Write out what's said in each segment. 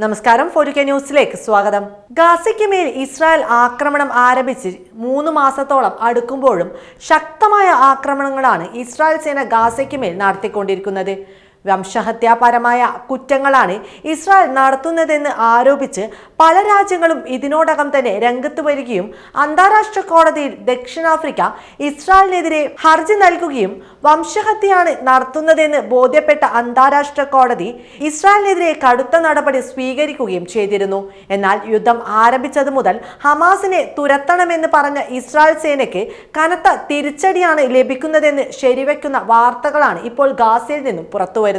നമസ്കാരം ഫോർക്കെ ന്യൂസിലേക്ക് സ്വാഗതം. ഗാസയ്ക്ക് മേൽ ഇസ്രായേൽ ആക്രമണം ആരംഭിച്ച് മൂന്ന് മാസത്തോളം അടുക്കുമ്പോഴും ശക്തമായ ആക്രമണങ്ങളാണ് ഇസ്രായേൽ സേന ഗാസയ്ക്ക് മേൽ നടത്തിക്കൊണ്ടിരിക്കുന്നത്. വംശഹത്യാപരമായ കുറ്റങ്ങളാണ് ഇസ്രായേൽ നടത്തുന്നതെന്ന് ആരോപിച്ച് പല രാജ്യങ്ങളും ഇതിനോടകം തന്നെ രംഗത്ത് വരികയും അന്താരാഷ്ട്ര കോടതിയിൽ ദക്ഷിണാഫ്രിക്ക ഇസ്രായേലിനെതിരെ ഹർജി നൽകുകയും വംശഹത്യയാണ് നടത്തുന്നതെന്ന് ബോധ്യപ്പെട്ട അന്താരാഷ്ട്ര കോടതി ഇസ്രായേലിനെതിരെ കടുത്ത നടപടി സ്വീകരിക്കുകയും ചെയ്തിരുന്നു. എന്നാൽ യുദ്ധം ആരംഭിച്ചത് മുതൽ ഹമാസിനെ തുരത്തണമെന്ന് പറഞ്ഞ ഇസ്രായേൽ സേനയ്ക്ക് കനത്ത തിരിച്ചടിയാണ് ലഭിക്കുന്നതെന്ന് ശരിവെക്കുന്ന വാർത്തകളാണ് ഇപ്പോൾ ഗാസയിൽ നിന്നും പുറത്തുവരുന്നത്.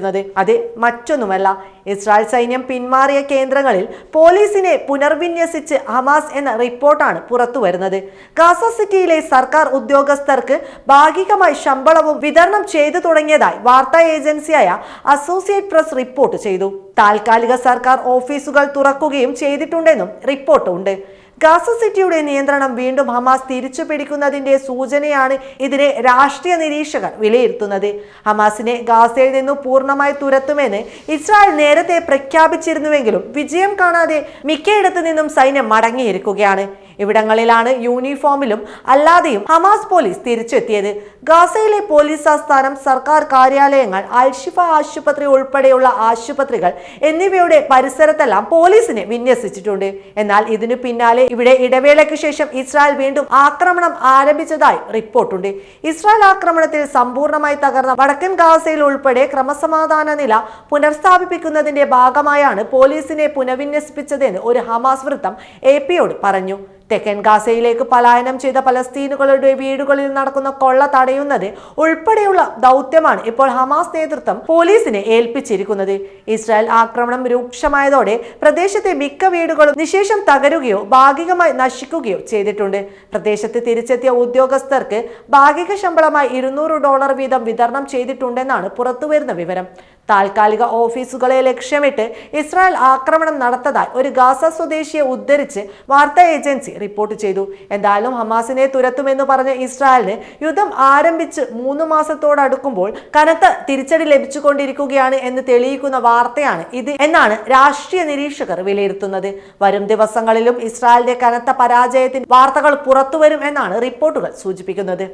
അത് മറ്റൊന്നുമല്ല. ഇസ്രായേൽ സൈന്യം പിന്മാറിയ കേന്ദ്രങ്ങളിൽ പോലീസിനെ പുനർവിന്യസിച്ച് ഹമാസ് എന്ന റിപ്പോർട്ടാണ് പുറത്തു വരുന്നത്. ഗാസ സിറ്റിയിലെ സർക്കാർ ഉദ്യോഗസ്ഥർക്ക് ഭാഗികമായി ശമ്പളവും വിതരണം ചെയ്തു തുടങ്ങിയതായി വാർത്താ ഏജൻസിയായ അസോസിയേറ്റ് പ്രസ് റിപ്പോർട്ട് ചെയ്തു. താൽക്കാലിക സർക്കാർ ഓഫീസുകൾ തുറക്കുകയും ചെയ്തിട്ടുണ്ടെന്നും റിപ്പോർട്ട് ഉണ്ട് ഗാസ സിറ്റിയുടെ നിയന്ത്രണം വീണ്ടും ഹമാസ് തിരിച്ചു പിടിക്കുന്നതിന്റെ സൂചനയാണ് ഇതിനെ രാഷ്ട്രീയ നിരീക്ഷകർ വിലയിരുത്തുന്നത്. ഹമാസിനെ ഗാസയിൽ നിന്നും പൂർണമായി തുരത്തുമെന്ന് ഇസ്രായേൽ നേരത്തെ പ്രഖ്യാപിച്ചിരുന്നുവെങ്കിലും വിജയം കാണാതെ മിക്കയിടത്തു നിന്നും സൈന്യം മടങ്ങിയിരിക്കുകയാണ്. ഇവിടങ്ങളിലാണ് യൂണിഫോമിലും അല്ലാതെയും ഹമാസ് പോലീസ് തിരിച്ചെത്തിയത്. ഗാസയിലെ പോലീസ് ആസ്ഥാനം സർക്കാർ കാര്യാലയങ്ങൾ അൽഷിഫ ആശുപത്രി ഉൾപ്പെടെയുള്ള ആശുപത്രികൾ എന്നിവയുടെ പരിസരത്തെല്ലാം പോലീസിനെ വിന്യസിച്ചിട്ടുണ്ട്. എന്നാൽ ഇതിനു പിന്നാലെ ഇവിടെ ഇടവേളയ്ക്ക് ശേഷം ഇസ്രായേൽ വീണ്ടും ആക്രമണം ആരംഭിച്ചതായി റിപ്പോർട്ടുണ്ട്. ഇസ്രായേൽ ആക്രമണത്തിൽ സമ്പൂർണമായി തകർന്ന വടക്കൻ ഗാസയിൽ ഉൾപ്പെടെ ക്രമസമാധാന നില പുനഃസ്ഥാപിപ്പിക്കുന്നതിന്റെ ഭാഗമായാണ് പോലീസിനെ പുനഃവിന്യസിപ്പിച്ചതെന്ന് ഒരു ഹമാസ് വൃത്തം എ പിയോട് പറഞ്ഞു. തെക്കൻ ഗാസയിലേക്ക് പലായനം ചെയ്ത പലസ്തീനുകളുടെ വീടുകളിൽ നടക്കുന്ന കൊള്ള തടയുന്നത് ഉൾപ്പെടെയുള്ള ദൗത്യമാണ് ഇപ്പോൾ ഹമാസ് നേതൃത്വം പോലീസിനെ ഏൽപ്പിച്ചിരിക്കുന്നത്. ഇസ്രായേൽ ആക്രമണം രൂക്ഷമായതോടെ പ്രദേശത്തെ മിക്ക വീടുകളും നിശേഷം തകരുകയോ ഭാഗികമായി നശിക്കുകയോ ചെയ്തിട്ടുണ്ട്. പ്രദേശത്ത് തിരിച്ചെത്തിയ ഉദ്യോഗസ്ഥർക്ക് ഭാഗിക ശമ്പളമായി ഇരുന്നൂറ് ഡോളർ വീതം വിതരണം ചെയ്തിട്ടുണ്ടെന്നാണ് പുറത്തുവരുന്ന വിവരം. താൽക്കാലിക ഓഫീസുകളെ ലക്ഷ്യമിട്ട് ഇസ്രായേൽ ആക്രമണം നടത്തതായി ഒരു ഗാസ സ്വദേശിയെ ഉദ്ധരിച്ച് വാർത്താ ഏജൻസി റിപ്പോർട്ട് ചെയ്തു. എന്തായാലും ഹമാസിനെ തുരത്തുമെന്ന് പറഞ്ഞ ഇസ്രായേലിന് യുദ്ധം ആരംഭിച്ച് മൂന്ന് മാസത്തോടടുക്കുമ്പോൾ കനത്ത തിരിച്ചടി ലഭിച്ചുകൊണ്ടിരിക്കുകയാണ് എന്ന് തെളിയിക്കുന്ന വാർത്തയാണ് ഇത് എന്നാണ് രാഷ്ട്രീയ നിരീക്ഷകർ വിലയിരുത്തുന്നത്. വരും ദിവസങ്ങളിലും ഇസ്രായേലിന്റെ കനത്ത പരാജയത്തിന് വാർത്തകൾ പുറത്തുവരും എന്നാണ് റിപ്പോർട്ടുകൾ സൂചിപ്പിക്കുന്നത്.